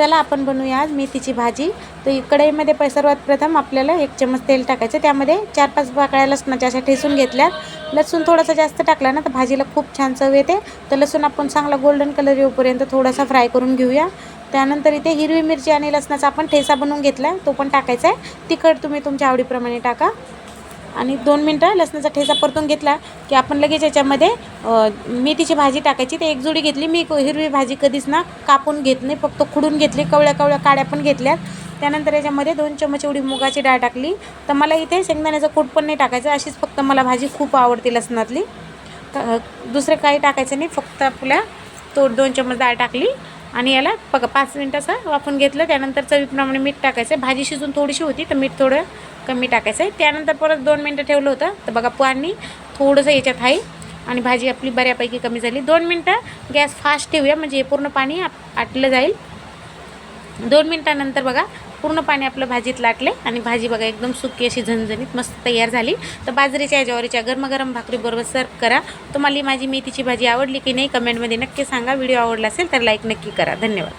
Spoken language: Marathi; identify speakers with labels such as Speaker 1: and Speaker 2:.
Speaker 1: चला आपण बनवूया आज मेथीची भाजी. तर कढईमध्ये प सर्वात प्रथम आपल्याला एक चमच तेल टाकायचं. त्यामध्ये चार पाच पाकळ्या लसणाच्या अशा ठेसून घेतल्यात. लसूण थोडासा जास्त टाकला ना तर भाजीला खूप छान चव येते. तर लसूण आपण चांगला गोल्डन कलर येऊपर्यंत थोडासा फ्राय करून घेऊया. त्यानंतर इथे हिरवी मिरची आणि लसणाचा आपण ठेसा बनवून घेतला. तो पण टाकायचा आहे. तिखट तुम्ही तुमच्या आवडीप्रमाणे टाका. आणि दोन मिनटं लसणाचा ठेचा परतून घेतला की आपण लगेच याच्यामध्ये मेथीची भाजी टाकायची. ते एक जोडी घेतली. मी हिरवी भाजी कधीच ना कापून घेत नाही. फक्त खुडून घेतली. कवळ्या कवळ्या काड्या पण घेतल्यात. त्यानंतर याच्यामध्ये दोन चमच एवढी मुगाची डाळ टाकली. तर मला इथे शेंगदाण्याचं कूट पण नाही टाकायचं. अशीच फक्त मला भाजी खूप आवडते लसणातली. दुसरं काही टाकायचं नाही. फक्त आपल्या तो दोन चमच डाळ टाकली. आणि याला पग पाच मिनटं असं वाफून घेतलं. त्यानंतर चवीप्रमाणे मीठ टाकायचं. भाजी शिजून थोडीशी होती तर मीठ थोडं कमी टाकायचं आहे. त्यानंतर परत दोन मिनटं ठेवलं होतं. तर बघा पाणी थोडंसं याच्यात आहे आणि भाजी आपली बऱ्यापैकी कमी झाली. दोन मिनटं गॅस फास्ट ठेवूया म्हणजे हे पूर्ण पाणी आप आटलं जाईल. दोन मिनटानंतर बघा पूर्ण पाणी आपलं भाजीत लाटले आणि भाजी बघा एकदम सुकी अशी झणझणीत मस्त तयार झाली. तर बाजरीच्या ज्वारीच्या गरमागरम भाकरीबरोबर सर्व करा. तुम्हाला माझी मेथीची भाजी आवडली की नाही कमेंटमध्ये नक्की सांगा. व्हिडिओ आवडला असेल तर लाईक नक्की करा. धन्यवाद.